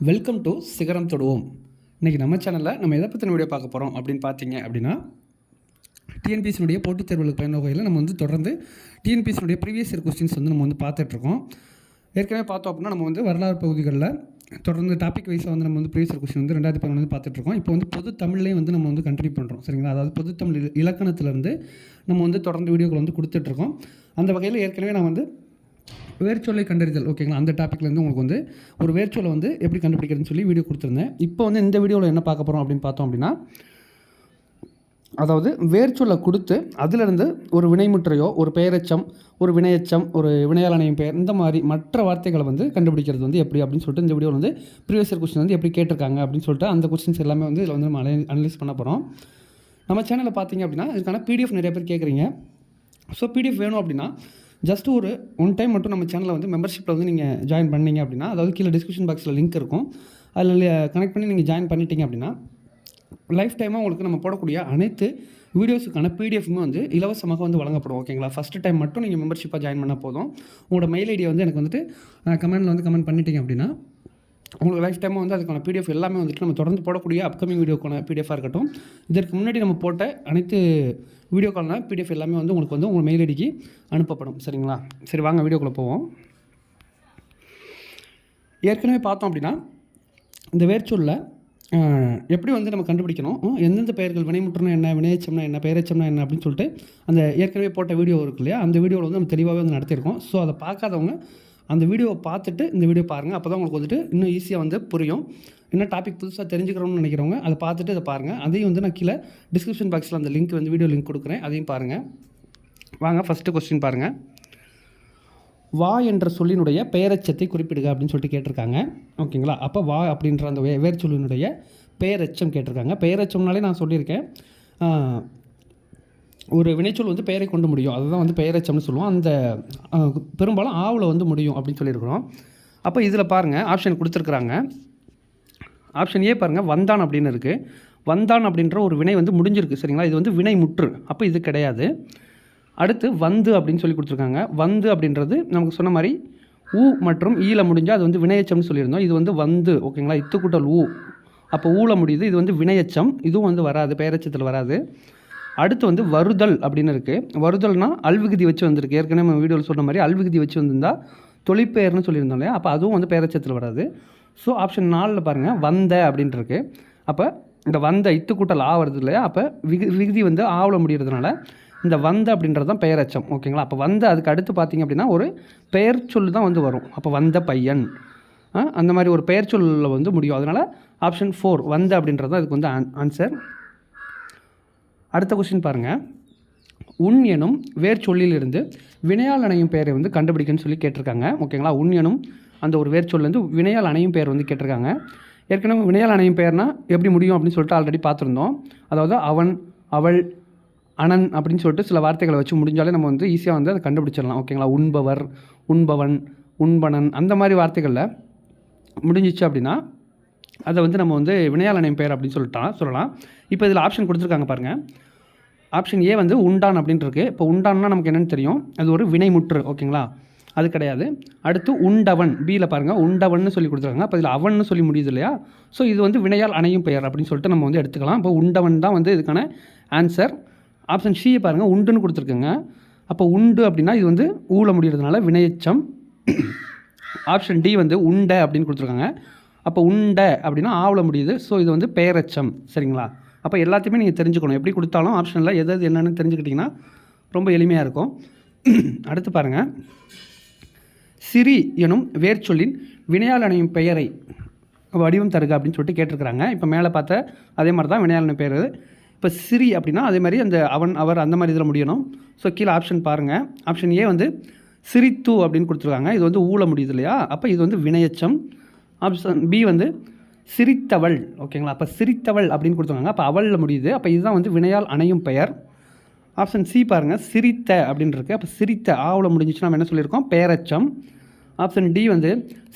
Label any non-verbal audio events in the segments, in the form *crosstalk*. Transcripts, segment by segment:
Welcome to சிகரம் தொடுவோம் இன்றைக்கி நம்ம சேனலில் நம்ம எதை பற்றின வீடியோ பார்க்க போகிறோம் அப்படின்னு பார்த்தீங்க அப்படின்னா டிஎன்பிசினுடைய போட்டித் தேர்வுகளுக்கு பயண வகையில் நம்ம வந்து தொடர்ந்து டிஎன்பிசினுடைய ப்ரீவியஸ் இயர் கொஸ்டின்ஸ் வந்து நம்ம வந்து பார்த்துட்ருக்கோம் ஏற்கனவே பார்த்தோம் அப்படின்னா நம்ம வந்து வரலாறு பகுதிகளில் தொடர்ந்து டாபிக் வைஸாக வந்து நம்ம வந்து ப்ரீவியஸ் இயர் கொஸ்டின் வந்து ரெண்டாயிரத்தி பதினொன்று வந்து பார்த்துட்ருக்கோம் இப்போ வந்து பொது தமிழ்லேயும் வந்து நம்ம வந்து கண்டினியூ பண்ணுறோம் சரிங்களா? அதாவது பொது தமிழ் இலக்கணத்துலேருந்து இலக்கணத்திலேருந்து நம்ம வந்து தொடர்ந்து வீடியோக்கள் வந்து கொடுத்துட்ருக்கோம் அந்த வகையில் ஏற்கனவே நான் வந்து வேர்ச்சொல்லை கண்டறிதல் ஓகேங்களா அந்த டாப்பிக்லேருந்து உங்களுக்கு வந்து ஒரு வேர்ச்சொல்லை வந்து எப்படி கண்டுபிடிக்கிறதுன்னு சொல்லி வீடியோ கொடுத்துருந்தேன். இப்போ வந்து இந்த வீடியோவில் என்ன பார்க்க போகிறோம் அப்படின்னு பார்த்தோம் அப்படின்னா அதாவது வேர்ச்சொல்லை கொடுத்து அதிலிருந்து ஒரு வினைமுற்றையோ ஒரு பெயரச்சம் ஒரு வினையச்சம் ஒரு வினையாளனையும் பெயர் இந்த மாதிரி மற்ற வார்த்தைகளை வந்து கண்டுபிடிக்கிறது வந்து எப்படி அப்படின்னு சொல்லிட்டு இந்த வீடியோவில் வந்து ப்ரீவியஸ் இயர் கொஸ்டின் வந்து எப்படி கேட்டிருக்காங்க அப்படின்னு சொல்லிட்டு அந்த கொஸ்டின்ஸ் எல்லாமே வந்து இதில் வந்து நம்ம அனலைஸ் பண்ண போகிறோம் நம்ம சேனலில் பார்த்தீங்க அப்படின்னா இதுக்கான பிடிஎஃப் நிறைய பேர் கேட்குறீங்க. ஸோ பிடிஎஃப் வேணும் அப்படின்னா ஜஸ்ட் ஒரு ஒன் டைம் மட்டும் நம்ம சேனலில் வந்து மெம்பர்ஷிப்பில் வந்து நீங்கள் ஜாயின் பண்ணீங்க அப்படின்னா அதாவது கீழே டிஸ்கிரிப்ஷன் பாக்ஸில் லிங்க் இருக்கும். அதில் கனெக்ட் பண்ணி நீங்கள் ஜாயின் பண்ணிட்டீங்க அப்படின்னா லைஃப் டைமாக உங்களுக்கு நம்ம போடக்கூடிய அனைத்து வீடியோஸுக்கான பிடிஎஃப்மே வந்து இலவசமாக வந்து வழங்கப்படும் ஓகேங்களா ஃபஸ்ட்டு டைம் மட்டும் நீங்கள் மெம்பர்ஷிப்பாக ஜாயின் பண்ணால் போதும். உங்களோட மெயில் ஐடியை வந்து எனக்கு வந்துட்டு கமெண்டில் வந்து கமெண்ட் பண்ணிட்டீங்க அப்படின்னா உங்களுக்கு லைஃப் டைமாக வந்து அதுக்கான பிடிஎஃப் எல்லாமே வந்துட்டு நம்ம தொடர்ந்து போடக்கூடிய அப்கமிங் வீடியோக்கான பிடிஎஃபாக இருக்கட்டும். இதற்கு முன்னாடி நம்ம போட்ட அனைத்து வீடியோ வீடியோக்கான பிடிஎஃப் எல்லாமே வந்து உங்களுக்கு வந்து உங்கள் மெயில் ஐடிக்கு அனுப்பப்படும். சரிங்களா? சரி வாங்க வீடியோக்குள்ளே போவோம். ஏற்கனவே பார்த்தோம் அப்படின்னா இந்த வேர்ச்சொல்ல எப்படி வந்து நம்ம கண்டுபிடிக்கணும்? எந்தெந்த பெயர்கள் வினைமுற்றுனா என்ன வினையச்சம்னா என்ன பெயரச்சம்னா என்ன அப்படின்னு சொல்லிட்டு அந்த ஏற்கனவே போட்ட வீடியோ இருக்கு இல்லையா? அந்த வீடியோவில் வந்து நம்ம தெளிவாகவே வந்து நடத்தியிருக்கோம். ஸோ அதை பார்க்காதவங்க அந்த வீடியோவை பார்த்துட்டு இந்த வீடியோ பாருங்கள் அப்போ தான் உங்களுக்கு வந்துட்டு இன்னும் ஈஸியாக வந்து புரியும். இன்னும் டாபிக் புதுசாக தெரிஞ்சுக்கிறோம்னு நினைக்கிறவங்க அதை பார்த்துட்டு அதை பாருங்கள் அதையும் வந்து நான் கீழே டிஸ்கிரிப்ஷன் பாக்ஸில் அந்த லிங்க் வந்து வீடியோ லிங்க் கொடுக்குறேன். அதையும் பாருங்கள் வாங்க ஃபஸ்ட்டு கொஸ்டின் பாருங்கள் வா என்ற சொல்லினுடைய பெயரச்சத்தை குறிப்பிடுக அப்படின்னு சொல்லிட்டு கேட்டிருக்காங்க. ஓகேங்களா அப்போ வா அப்படின்ற அந்த வே வேர் சொல்லினுடைய பெயரச்சம் கேட்டிருக்காங்க. பெயரச்சம்னாலே நான் சொல்லியிருக்கேன். ஒரு வினைச்சொல் வந்து பெயரை கொண்டு முடியும். அதுதான் வந்து பெயரெச்சம்னு சொல்லுவோம். அந்த பெரும்பாலும் ஆவில் வந்து முடியும் அப்படின்னு சொல்லியிருக்கிறோம். அப்போ இதில் பாருங்கள் ஆப்ஷன் கொடுத்துருக்குறாங்க. ஆப்ஷன் ஏ பாருங்கள் வந்தான் அப்படின்னு இருக்குது வந்தான் அப்படின்ற ஒரு வினை வந்து முடிஞ்சிருக்கு சரிங்களா? இது வந்து வினை முற்று. அப்போ இது கிடையாது. அடுத்து வந்து அப்படின்னு சொல்லி கொடுத்துருக்காங்க. வந்து அப்படின்றது நமக்கு சொன்ன மாதிரி ஊ மற்றும் ஈல முடிஞ்சால் அது வந்து வினையச்சம்னு சொல்லியிருந்தோம். இது வந்து வந்து ஓகேங்களா? இத்து கூட்டல் ஊ. அப்போ ஊல முடியுது. இது வந்து வினையச்சம். இதுவும் வந்து வராது பெயரச்சத்தில் வராது. அடுத்து வந்து வருதல் அப்படின்னு இருக்குது வருதல்னா அல்விகுதி வச்சு வந்திருக்கு. ஏற்கனவே நம்ம வீடியோவில் சொன்ன மாதிரி அல்விகுதி வச்சு வந்திருந்தால் தொழிற்பெயர்னு சொல்லியிருந்தோம் இல்லையா அப்போ அதுவும் வந்து பேரச்சத்தில் வராது. ஸோ ஆப்ஷன் நாலில் பாருங்கள் வந்த அப்படின்ட்டு அப்போ இந்த வந்த இத்து கூட்டல் ஆ வருது இல்லையா? அப்போ விகு விகுதி வந்து ஆவில் முடிகிறதுனால இந்த வந்த அப்படின்றது தான் பெயரச்சம். ஓகேங்களா? அப்போ வந்த அதுக்கு அடுத்து பார்த்தீங்க அப்படின்னா ஒரு பெயர் சொல் தான் வந்து வரும். அப்போ வந்த பையன். அந்த மாதிரி ஒரு பெயர் சொல்லில் வந்து முடியும். அதனால் ஆப்ஷன் ஃபோர் வந்த அப்படின்றது தான் இதுக்கு வந்து ஆன்சர் அடுத்த கொஸ்டின் பாருங்கள் உன் எனும் வேர் சொல்லிலிருந்து வினையால் அணையும் பெயரை வந்து கண்டுபிடிக்கன்னு சொல்லி கேட்டிருக்காங்க. ஓகேங்களா உன் எனும் அந்த ஒரு வேர் சொல்லேருந்து வினையால் அணையும் பெயர் வந்து கேட்டிருக்காங்க. ஏற்கனவே வினையால் அணையும் பெயர்னா எப்படி முடியும் அப்படின்னு சொல்லிட்டு ஆல்ரெடி பார்த்துருந்தோம். அதாவது அவன் அவள் அனன் அப்படின்னு சொல்லிட்டு சில வார்த்தைகளை வச்சு முடிஞ்சாலே நம்ம வந்து ஈஸியாக வந்து அதை கண்டுபிடிச்சிடலாம். ஓகேங்களா உண்பவர் உண்பவன் உண்பனன் அந்த மாதிரி வார்த்தைகளில் முடிஞ்சிச்சு அப்படின்னா அதை வந்து நம்ம வந்து வினையால் அணையும் பெயர் அப்படின்னு சொல்லிட்டான் சொல்லலாம். இப்போ இதில் ஆப்ஷன் கொடுத்துருக்காங்க பாருங்கள் ஆப்ஷன் ஏ வந்து உண்டான் அப்படின்ட்டு இருக்குது இப்போ உண்டான்னா நமக்கு என்னென்னு தெரியும்? அது ஒரு வினைமுற்று ஓகேங்களா? அது கிடையாது. அடுத்து உண்டவன் பியில் பாருங்கள் உண்டவன் சொல்லி கொடுத்துருக்காங்க. அப்போ இதில் அவன்னு சொல்லி முடியுது இல்லையா? ஸோ இது வந்து வினையால் அணையும் பெயர் அப்படின்னு சொல்லிட்டு நம்ம வந்து எடுத்துக்கலாம். இப்போ உண்டவன் தான் வந்து இதுக்கான ஆன்சர் ஆப்ஷன் சியை பாருங்கள் உண்டுன்னு கொடுத்துருக்குங்க. அப்போ உண்டு அப்படின்னா இது வந்து ஊழ முடிகிறதுனால வினையச்சம். ஆப்ஷன் டி வந்து உண்டை அப்படின்னு கொடுத்துருக்காங்க. அப்போ உண்ட அப்படின்னா ஆவல முடியுது. ஸோ இது வந்து பெயரச்சம் சரிங்களா? அப்போ எல்லாத்தையுமே நீங்கள் தெரிஞ்சுக்கணும். எப்படி கொடுத்தாலும் ஆப்ஷனில் எது எது என்னென்னு தெரிஞ்சுக்கிட்டிங்கன்னா ரொம்ப எளிமையாக இருக்கும். *clears throat* அடுத்து பாருங்கள் சிரி எனும் வேர்ச்சொல்லின் வினையால் அணையும் பெயரை வடிவம் தருக அப்படின்னு சொல்லிட்டு கேட்டிருக்கிறாங்க. இப்போ மேலே பார்த்த அதே மாதிரி தான் வினையாளன பெயர். இப்போ சிரி அப்படின்னா அதே மாதிரி அந்த அவன் அவர் அந்த மாதிரி இதில் முடியணும். ஸோ கீழே ஆப்ஷன் பாருங்கள் ஆப்ஷன் ஏ வந்து சிரித்து அப்படின்னு கொடுத்துருக்காங்க. இது வந்து ஊழ முடியுது இல்லையா? அப்போ இது வந்து வினையச்சம். ஆப்ஷன் பி வந்து சிரித்தவள் ஓகேங்களா அப்போ சிரித்தவள் அப்படின்னு கொடுத்துருக்காங்க. அப்போ அவளில் முடியுது. அப்போ இதுதான் வந்து வினையால் அணையும் பெயர். ஆப்ஷன் சி பாருங்கள் சிரித்த அப்படின்னு இருக்குது அப்போ சிரித்த ஆவில் முடிஞ்சிச்சு நம்ம என்ன சொல்லியிருக்கோம்? பேரச்சம். ஆப்ஷன் டி வந்து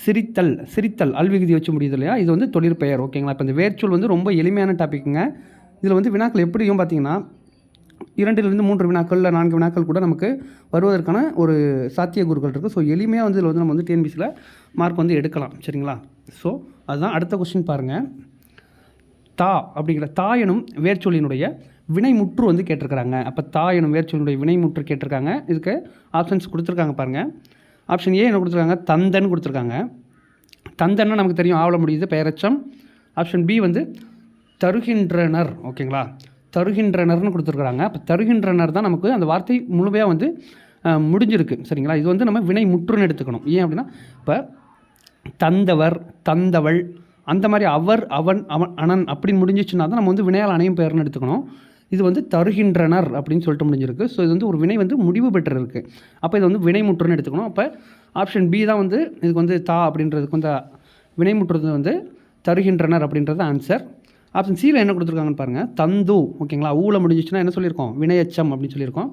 சிரித்தல் சிரித்தல் அல்விகுதி வச்சு முடியுது இல்லையா? இது வந்து தொழிற்பெயர் ஓகேங்களா இப்போ இந்த வேர்ச்சொல் வந்து ரொம்ப எளிமையான டாப்பிக்குங்க இதில் வந்து வினாக்கள் எப்படியும் பார்த்தீங்கன்னா இரண்டிலிருந்து மூன்று வினாக்கள் நான்கு வினாக்கள் கூட நமக்கு வருவதற்கான ஒரு சாத்தியக்கூறுகள் இருக்குது ஸோ எளிமையாக வந்து இதில் வந்து நம்ம வந்து டிஎன்பிசியில் மார்க் வந்து எடுக்கலாம். சரிங்களா? ஸோ அதுதான் அடுத்த கொஸ்டின் பாருங்கள் தா அப்படிங்கிற தா எனும் வேர்ச்சொல்லினுடைய வினைமுற்று வந்து கேட்டிருக்கிறாங்க. அப்போ தா எனும் வேர்ச்சொல்லினுடைய வினைமுற்று கேட்டிருக்காங்க. இதுக்கு ஆப்ஷன்ஸ் கொடுத்துருக்காங்க பாருங்கள் ஆப்ஷன் ஏ என்ன கொடுத்துருக்காங்க? தந்தன் கொடுத்துருக்காங்க. தந்தன்னா நமக்கு தெரியும். ஆவல முடியுது பெயரச்சம். ஆப்ஷன் பி வந்து தருகின்றனர். ஓகேங்களா? தருகின்றனர்னு கொடுத்துருக்குறாங்க. அப்போ தருகின்றனர் தான் நமக்கு அந்த வார்த்தை முழுமையாக வந்து முடிஞ்சிருக்கு. சரிங்களா? இது வந்து நம்ம வினை முற்றுன்னு எடுத்துக்கணும். ஏன் அப்படின்னா இப்போ தந்தவர் தந்தவள் அந்த மாதிரி அவர் அவன் அவன் அனன் அப்படின்னு முடிஞ்சிச்சுன்னா தான் நம்ம வந்து வினையால் அணையும் பெயர்னு எடுத்துக்கணும். இது வந்து தருகின்றனர் அப்படின்னு சொல்லிட்டு முடிஞ்சிருக்கு. ஸோ இது வந்து ஒரு வினை வந்து முடிவு பெற்றிருக்கு. அப்போ இது வந்து வினைமுற்றுன்னு எடுத்துக்கணும். அப்போ ஆப்ஷன் பி தான் வந்து இதுக்கு வந்து தா அப்படின்றதுக்கு வந்து வினைமுற்றுறது வந்து தருகின்றனர் அப்படின்றது ஆன்சர் ஆப்ஷன் சியில் என்ன கொடுத்துருக்காங்கன்னு பாருங்கள் தந்து ஓகேங்களா? ஊல முடிஞ்சிச்சுன்னா என்ன சொல்லியிருக்கோம்? வினையச்சம் அப்படின்னு சொல்லியிருக்கோம்.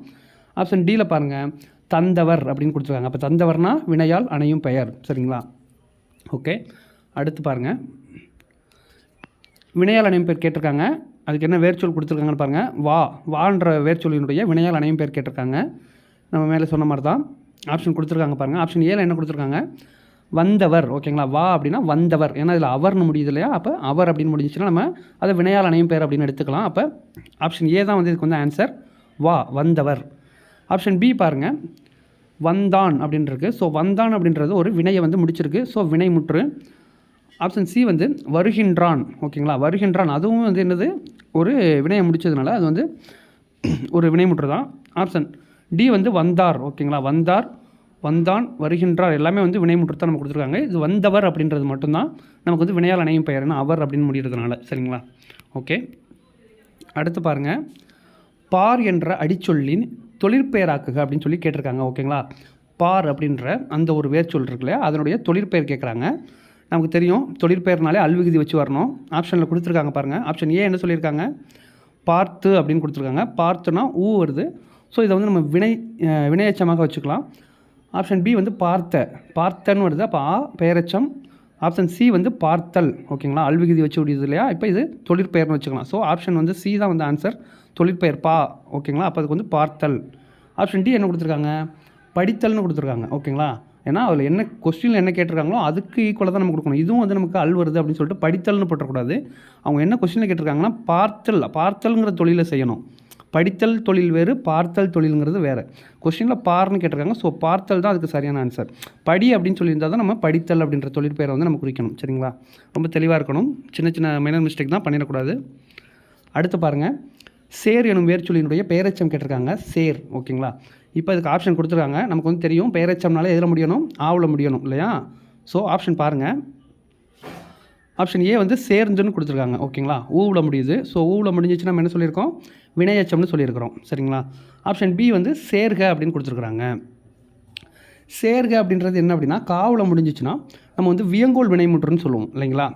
ஆப்ஷன் டியில் பாருங்கள் தந்தவர் அப்படின்னு கொடுத்துருக்காங்க. அப்போ தந்தவர்னா வினையால் அணையும் பெயர். சரிங்களா? ஓகே அடுத்து பாருங்கள் வினையால் அணையும் பேர் கேட்டிருக்காங்க. அதுக்கு என்ன வேர்ச்சொல் கொடுத்துருக்காங்கன்னு பாருங்கள் வா வான்ற வேர்ச்சொல்லினுடைய வினையால் அணையும் பேர் கேட்டிருக்காங்க. நம்ம மேலே சொன்ன மாதிரி தான் ஆப்ஷன் கொடுத்துருக்காங்க பாருங்கள் ஆப்ஷன் ஏல என்ன கொடுத்துருக்காங்க? வந்தவர் ஓகேங்களா? வா அப்படின்னா வந்தவர். ஏன்னா இதில் அவர்னு முடியுது இல்லையா? அப்போ அவர் அப்படின்னு முடிஞ்சிச்சுன்னா நம்ம அதை வினையால் அணையும் பேர் அப்படின்னு எடுத்துக்கலாம். அப்போ ஆப்ஷன் ஏ தான் வந்து இதுக்கு வந்து ஆன்சர் வா வந்தவர். ஆப்ஷன் பி பாருங்கள் வந்தான் அப்படின்றது ஸோ வந்தான் அப்படின்றது ஒரு வினையை வந்து முடிச்சிருக்கு. ஸோ வினைமுற்று. ஆப்ஷன் சி வந்து வருகின்றான் ஓகேங்களா? வருகின்றான். அதுவும் வந்து என்னது? ஒரு வினையை முடித்ததுனால அது வந்து ஒரு வினைமுற்று தான். ஆப்ஷன் டி வந்து வந்தார் ஓகேங்களா? வந்தார். வந்தான் வருகின்றார். எல்லாமே வந்து வினைமுற்று தான் நம்ம கொடுத்துருக்காங்க. இது வந்தவர் அப்படின்றது மட்டும்தான். நமக்கு வந்து வினையால் அணையும் பெயர். ஏன்னா அவர் அப்படின்னு முடிகிறதுனால சரிங்களா? ஓகே. அடுத்து பாருங்கள் பார் என்ற அடிச்சொல்லின் தொழிற்பெயராக்குக அப்படின்னு சொல்லி கேட்டிருக்காங்க. ஓகேங்களா? பார் அப்படின்ற அந்த ஒரு வேர்ச்சொல் இருக்கு அதனுடைய தொழிற்பெயர் கேட்குறாங்க. நமக்கு தெரியும். தொழிற்பெயர்னாலே அல்விகுதி வச்சு வரணும். ஆப்ஷனில் கொடுத்துருக்காங்க பாருங்கள் ஆப்ஷன் ஏ என்ன சொல்லியிருக்காங்க? பார்த்து அப்படின்னு கொடுத்துருக்காங்க. பார்த்துனா ஊ வருது. ஸோ இதை வந்து நம்ம வினை வினையச்சமாக வச்சுக்கலாம். ஆப்ஷன் பி வந்து பார்த்த. பார்த்தன்னு வருது. அப்போ ஆ பெயரச்சம். ஆப்ஷன் சி வந்து பார்த்தல். ஓகேங்களா அல்விகுதி வச்சு விடுது இல்லையா? இப்போ இது தொழிற்பெயர்னு வச்சுக்கலாம். ஸோ ஆப்ஷன் வந்து சி தான் வந்து ஆன்சர் தொழிற்பெயர் பா ஓகேங்களா அப்போ அதுக்கு வந்து பார்த்தல். ஆப்ஷன் டி என்ன கொடுத்துருக்காங்க? படித்தல்னு கொடுத்துருக்காங்க. ஓகேங்களா ஏன்னா அதில் என்ன கொஸ்டினில் என்ன கேட்டிருக்காங்களோ அதுக்கு ஈக்குவலாக தான் நம்ம கொடுக்கணும். இதுவும் வந்து நமக்கு அல் வருது அப்படின்னு சொல்லிட்டு படித்தல்னு போட்டக்கூடாது அவங்க என்ன கொஸ்டினில் கேட்டிருக்காங்கன்னா பார்த்தல். பார்த்தல்ங்கிற தொழிலை செய்யணும். படித்தல் தொழில் வேறு பார்த்தல் தொழிலுங்கிறது வேறு. கொஸ்டினில் பார்னு கேட்டிருக்காங்க. ஸோ பார்த்தல் தான் அதுக்கு சரியான ஆன்சர் படி அப்படின்னு சொல்லியிருந்தால் தான் நம்ம படித்தல் அப்படின்ற தொழில் பெயரை வந்து நம்ம குறிக்கணும். சரிங்களா? ரொம்ப தெளிவாக இருக்கணும். சின்ன சின்ன மைனர் மிஸ்டேக் தான் பண்ணிடக்கூடாது. அடுத்து பாருங்கள் சேர் எனும் வேர்ச்சொல்லினுடைய பெயரச்சம் கேட்டிருக்காங்க. சேர். ஓகேங்களா? இப்போ அதுக்கு ஆப்ஷன் கொடுத்துருக்காங்க. நமக்கு வந்து தெரியும். பெயரச்சம்னால எதில் முடியணும்? ஆவில் முடியணும். இல்லையா? ஸோ ஆப்ஷன் பாருங்கள் ஆப்ஷன் ஏ வந்து சேர்ந்துன்னு கொடுத்துருக்காங்க. ஓகேங்களா? ஊவில் முடியுது. ஸோ ஊவில் முடிஞ்சிச்சுன்னா நம்ம என்ன சொல்லியிருக்கோம்? வினையச்சம்னு சொல்லியிருக்கிறோம். சரிங்களா? ஆப்ஷன் பி வந்து சேர்க அப்படின்னு கொடுத்துருக்குறாங்க. சேர்க அப்படின்றது என்ன அப்படின்னா காவில் முடிஞ்சிச்சுன்னா நம்ம வந்து வியங்கோல் வினைமுற்றுன்னு சொல்லுவோம் இல்லைங்களா?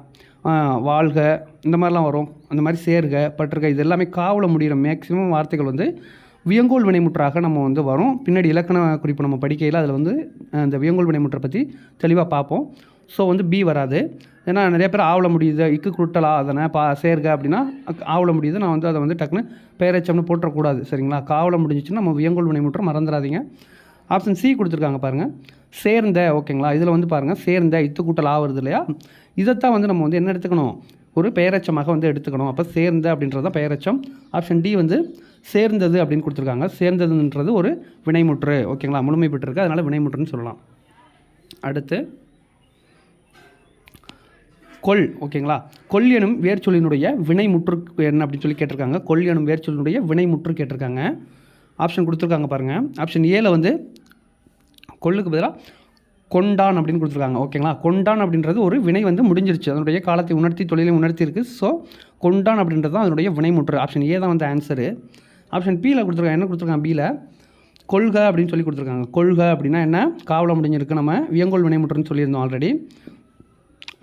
வாழ்க இந்த மாதிரிலாம் வரும். அந்த மாதிரி சேர்க பற்றுக இது எல்லாமே காவலை முடிகிற மேக்ஸிமம் வார்த்தைகள் வந்து வியங்கோல் வினைமுற்றாக நம்ம வந்து வரும். பின்னாடி இலக்கண குறிப்பு நம்ம படிக்கையில் அதில் வந்து அந்த வியங்கோல் வினைமுற்றை பற்றி தெளிவாக பார்ப்போம். ஸோ வந்து பி வராது. ஏன்னா நிறைய பேர் ஆவல முடியுது. இக்கு குருட்டலா அதனை பா சேர்க அப்படின்னா ஆவல முடியுது. நான் வந்து அதை வந்து டக்குன்னு பேரச்சம்னு போட்டுறக்கூடாது. சரிங்களா? காவல முடிஞ்சிச்சுன்னா நம்ம வியங்கோல் வினைமுற்றை மறந்துடாதீங்க ஆப்ஷன் சி கொடுத்துருக்காங்க பாருங்கள் சேர்ந்த ஓகேங்களா? இதில் வந்து பாருங்கள் சேர்ந்த இத்து கூட்டல் ஆகுறது இல்லையா? இதைத்தான் வந்து நம்ம வந்து என்ன எடுத்துக்கணும்? ஒரு பெயரச்சமாக வந்து எடுத்துக்கணும். அப்போ சேர்ந்த அப்படின்றது தான் பெயரச்சம். ஆப்ஷன் டி வந்து சேர்ந்தது அப்படின்னு கொடுத்துருக்காங்க. சேர்ந்ததுன்றது ஒரு வினைமுற்று ஓகேங்களா? முழுமை பெற்றிருக்கு. அதனால் வினைமுற்றுன்னு சொல்லலாம். அடுத்து கொல் ஓகேங்களா? கொல் எனும் வேர்ச்சொல்லினுடைய வினைமுற்று என்ன அப்படின்னு சொல்லி கேட்டிருக்காங்க. கொல் எனும் வேர்ச்சொல்லினுடைய வினைமுற்று கேட்டிருக்காங்க. ஆப்ஷன் கொடுத்துருக்காங்க பாருங்கள் ஆப்ஷன் ஏல வந்து கொல்லுக்கு பதிலாக கொண்டான் அப்படின்னு கொடுத்துருக்காங்க. ஓகேங்களா? கொண்டான் அப்படின்றது ஒரு வினை வந்து முடிஞ்சிருச்சு. அதனுடைய காலத்தை உணர்த்தி தொழிலை உணர்த்தி ஸோ கொண்டான் அப்படின்றது தான் அதனுடைய வினைமுற்று. ஆப்ஷன் ஏ தான் வந்து ஆன்சரு ஆப்ஷன் பியில் கொடுத்துருக்காங்க என்ன கொடுத்துருக்காங்க? பியில் கொள்க அப்படின்னு சொல்லி கொடுத்துருக்காங்க. கொள்க அப்படின்னா என்ன? காவலம் முடிஞ்சிருக்கு. நம்ம வியங்கோல் வினைமுற்றுன்னு சொல்லியிருந்தோம் ஆல்ரெடி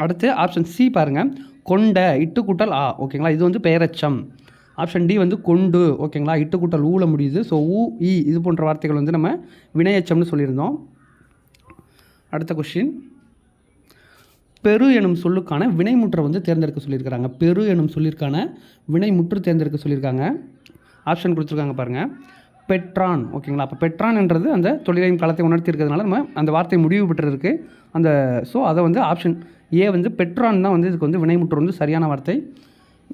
அடுத்து ஆப்ஷன் சி பாருங்கள் கொண்ட இட்டு கூட்டல் ஆ ஓகேங்களா இது வந்து பெயரச்சம். ஆப்ஷன் டி வந்து கொண்டு. ஓகேங்களா இட்டு கூட்டல் ஊல முடியுது. ஸோ ஊ இ இது போன்ற வார்த்தைகள் வந்து நம்ம வினையச்சம்னு சொல்லியிருந்தோம். அடுத்த கொஷின் பெரு எனும் சொல்லுக்கான வினைமுற்றை வந்து தேர்ந்தெடுக்க சொல்லியிருக்கிறாங்க. பெரு எனும் சொல்லிற்கான வினைமுற்று தேர்ந்தெடுக்க சொல்லியிருக்காங்க. ஆப்ஷன் கொடுத்துருக்காங்க பாருங்கள் பெட்ரான் ஓகேங்களா அப்போ பெட்ரான்ன்றது அந்த தொழிலையும் களத்தை உணர்த்தி இருக்கிறதுனால நம்ம அந்த வார்த்தை முடிவு பெற்றிருக்கு. அந்த ஸோ அதை வந்து ஆப்ஷன் ஏ வந்து பெட்ரான் தான் வந்து இதுக்கு வந்து வினைமுற்று வந்து சரியான வார்த்தை.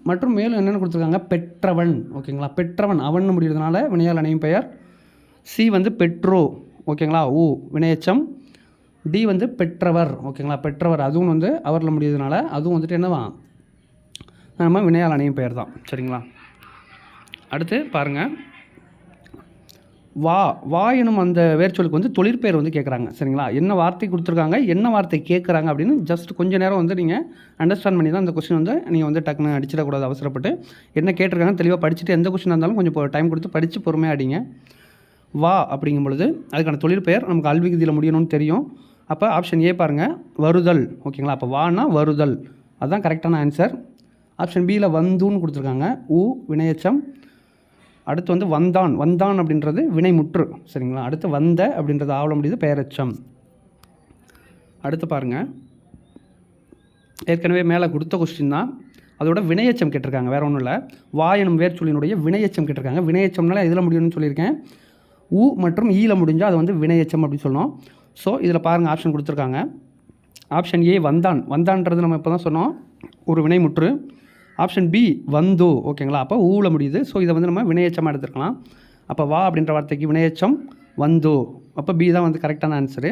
மற்றும் மேலும் என்னென்ன கொடுத்துருக்காங்க? பெற்றவன். ஓகேங்களா? பெற்றவன். அவன் முடிகிறதுனால வினையால் அணையும் பெயர். சி வந்து பெட்ரோ ஓகேங்களா? ஊ வினையச்சம். டி வந்து பெற்றவர். ஓகேங்களா? பெற்றவர். அதுவும் வந்து அவரில் முடியுதுனால அதுவும் வந்துட்டு என்னவா? நம்ம வினையால் அணையும் பெயர் தான் சரிங்களா? அடுத்து பாருங்கள் வா வா எனும் அந்த வேர்ச்சொலுக்கு வந்து தொழிற்பெயர் வந்து கேட்குறாங்க சரிங்களா? என்ன வார்த்தை கொடுத்துருக்காங்க என்ன வார்த்தை கேட்குறாங்க அப்படின்னு ஜஸ்ட் கொஞ்ச நேரம் வந்து நீங்கள் அண்டர்ஸ்டாண்ட் பண்ணி தான் அந்த கொஸ்டின் வந்து நீங்கள் வந்து டக்குன்னு அடிச்சிடக்கூடாது அவசரப்பட்டு. என்ன கேட்டிருக்காங்க தெளிவாக படிச்சுட்டு எந்த கொஸ்டின் இருந்தாலும் கொஞ்சம் டைம் கொடுத்து படித்து பொறுமையாக அடிங்க. வா அப்படிங்கும் பொழுது அதுக்கான தொழிற்பெயர் நமக்கு அல்விகுதியில் முடியணும்னு தெரியும். அப்போ ஆப்ஷன் ஏ பாருங்கள் வருதல். ஓகேங்களா? அப்போ வானா வருதல். அதுதான் கரெக்டான ஆன்சர் ஆப்ஷன் பியில் வந்துன்னு கொடுத்துருக்காங்க. ஊ வினையச்சம் அடுத்து வந்து வந்தான். வந்தான் அப்படின்றது வினைமுற்று சரிங்களா? அடுத்து வந்த அப்படின்றது ஆவல முடியுது பெயரச்சம். அடுத்து பாருங்கள் ஏற்கனவே மேலே கொடுத்த கொஸ்டின் தான். அதோட வினையச்சம் கேட்டிருக்காங்க வேறு ஒன்றும் இல்லை. வா எனும் வேர்ச்சொல்லினுடைய வினையச்சம் கேட்டிருக்காங்க. வினையச்சம்னால இதில் முடியும்னு சொல்லியிருக்கேன். ஊ மற்றும் ஈல முடிஞ்சால் அது வந்து வினையச்சம் அப்படின்னு சொல்லணும் ஸோ இதில் பாருங்கள் ஆப்ஷன் கொடுத்துருக்காங்க. ஆப்ஷன் ஏ வந்தான். வந்தான்றது நம்ம இப்போ தான் சொன்னோம். ஒரு வினைமுற்று. ஆப்ஷன் பி வந்தோ. ஓகேங்களா? அப்போ ஊழ முடியுது. ஸோ இதை வந்து நம்ம வினையச்சமாக எடுத்துருக்கலாம். அப்போ வா அப்படின்ற வார்த்தைக்கு வினையச்சம் வந்தோ. அப்போ பி தான் வந்து கரெக்டான ஆன்சரு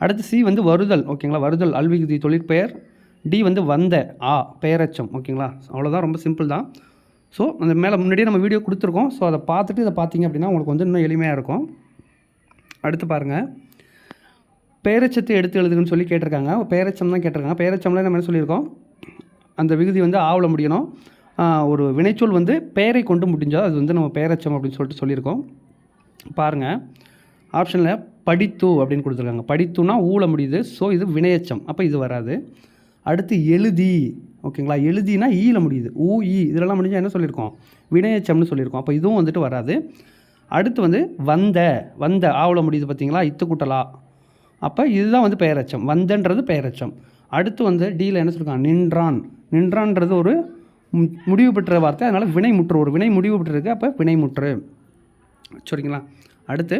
அடுத்து சி வந்து வருதல். ஓகேங்களா? வருதல் அல்விகுதி தொழிற்பெயர். டி வந்து வந்த ஆ பெயரச்சம். ஓகேங்களா? அவ்வளோதான் ரொம்ப சிம்பிள் தான். ஸோ அந்த மேலே முன்னாடியே நம்ம வீடியோ கொடுத்துருக்கோம். ஸோ அதை பார்த்துட்டு இதை பார்த்தீங்க அப்படின்னா உங்களுக்கு வந்து இன்னும் எளிமையாக இருக்கும். அடுத்து பாருங்கள் பேரச்சத்தை எடுத்து எழுதுன்னு சொல்லி கேட்டிருக்காங்க. பேரச்சம் தான் கேட்டிருக்காங்க. பேரச்சம்லாம் நம்ம என்ன சொல்லியிருக்கோம்? அந்த விகுதி வந்து ஆவல முடியணும். ஒரு வினைச்சொல் வந்து பெயரை கொண்டு முடிஞ்சால் அது வந்து நம்ம பெயரச்சம் அப்படின்னு சொல்லிட்டு சொல்லியிருக்கோம். பாருங்கள் ஆப்ஷனில் படித்து அப்படின்னு கொடுத்துருக்காங்க. படித்துனா ஊழ முடியுது. ஸோ இது வினையச்சம். அப்போ இது வராது. அடுத்து எழுதி. ஓகேங்களா? எழுதினா ஈல முடியுது. ஊ ஈ. இதெல்லாம் முடிஞ்சால் என்ன சொல்லியிருக்கோம்? வினையச்சம்னு சொல்லியிருக்கோம். அப்போ இதுவும் வந்துட்டு வராது. அடுத்து வந்து வந்த. வந்த. ஆவல முடியுது பார்த்தீங்களா? இத்து கூட்டலா அப்போ இதுதான் வந்து பெயரச்சம். வந்தன்றது பெயரச்சம். அடுத்து வந்து டீல என்ன சொல்லியிருக்காங்க நின்றான். நின்றான்றது ஒரு முடிவு பெற்ற வார்த்தை. அதனால் வினை முற்று ஒரு வினை முடிவு பெற்றிருக்கு அப்போ வினை முற்று. சரிங்களா? அடுத்து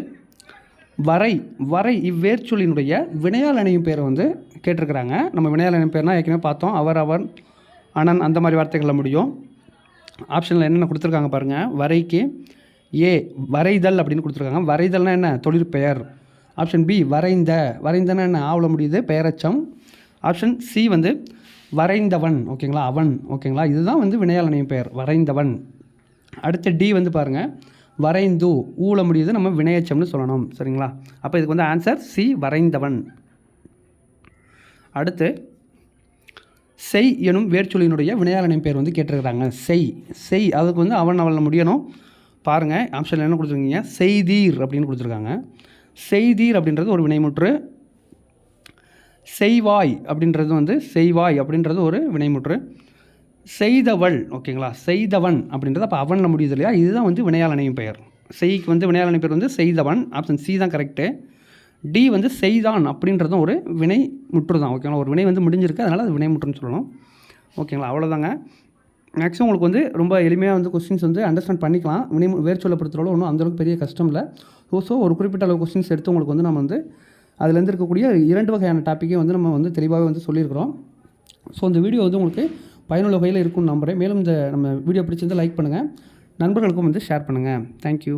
வரை வரை இவ்வேர்ச்சொல்லினுடைய வினையால் அணியும் பேரை வந்து கேட்டிருக்கிறாங்க. நம்ம வினையால் அணியும் பேர்னால் ஏற்கனவே பார்த்தோம். அவர் அவன் அனன் அந்த மாதிரி வார்த்தைகளில் முடியும். ஆப்ஷனில் என்னென்ன கொடுத்துருக்காங்க பாருங்கள் வரைக்கு ஏ வரைதல் அப்படின்னு கொடுத்துருக்காங்க. வரைதல்னா என்ன? தொழிற்பெயர். ஆப்ஷன் பி வரைந்த. வரைந்தனா என்ன? ஆவல முடியுது. பெயரச்சம். ஆப்ஷன் சி வந்து வரைந்தவன் ஓகேங்களா? அவன் ஓகேங்களா? இதுதான் வந்து வினையாளனையும் பெயர் வரைந்தவன். அடுத்து டி வந்து பாருங்கள் வரைந்து ஊழ முடியுது நம்ம வினையச்சம்னு சொல்லணும் சரிங்களா? அப்போ இதுக்கு வந்து ஆன்சர் சி வரைந்தவன். அடுத்து செய் எனும் வேர்ச்சொல்லினுடைய வினையாளனின் பேர் வந்து கேட்டிருக்கிறாங்க. செய் செய் அதுக்கு வந்து அவன் அவள முடியணும். பாருங்கள் ஆப்ஷனில் என்ன கொடுத்துருக்கீங்க? செய்தீர் அப்படின்னு கொடுத்துருக்காங்க. செய்தீர் அப்படின்றது ஒரு வினைமுற்று செய்வாய் அப்படின்றது வந்து செய்வாய் அப்படின்றது ஒரு வினைமுற்று. செய்தவள் ஓகேங்களா? செய்தவன் அப்படின்றது அப்போ அவனில் முடியுது இல்லையா? இதுதான் வந்து வினையாளனையும் பெயர். செய்க்கு வந்து வினையாளனை பெயர் வந்து செய்தவன் ஆப்ஷன் சி தான் கரெக்டு டி வந்து செய்தான் அப்படின்றதும் ஒரு வினை முற்று தான் ஓகேங்களா? ஒரு வினை வந்து முடிஞ்சிருக்கு அதனால் அது வினை முற்றுன்னு சொல்லணும். ஓகேங்களா? அவ்வளோதாங்க மேக்ஸிமம் உங்களுக்கு வந்து ரொம்ப எளிமையாக வந்து கொஸ்டின்ஸ் வந்து அண்டர்ஸ்டாண்ட் பண்ணிக்கலாம். வினை வேர் பொறுத்தவரை ஒன்றும் அந்தளவுக்கு பெரிய கஷ்டம் இல்லை. ஸோ ஸோ ஒரு குறிப்பிட்ட அளவு கொஸ்டின்ஸ் எடுத்து உங்களுக்கு வந்து நம்ம வந்து அதுலேருந்து இருக்கக்கூடிய இரண்டு வகையான டாப்பிக்கே வந்து நம்ம வந்து தெளிவாகவே வந்து சொல்லியிருக்கிறோம். ஸோ இந்த வீடியோ வந்து உங்களுக்கு பயனுள்ள வகையில் இருக்கும்னு நம்புகிறேன் மேலும் இந்த நம்ம வீடியோ பிடிச்சிருந்து லைக் பண்ணுங்கள் நண்பர்களுக்கும் வந்து ஷேர் பண்ணுங்கள் தேங்க்யூ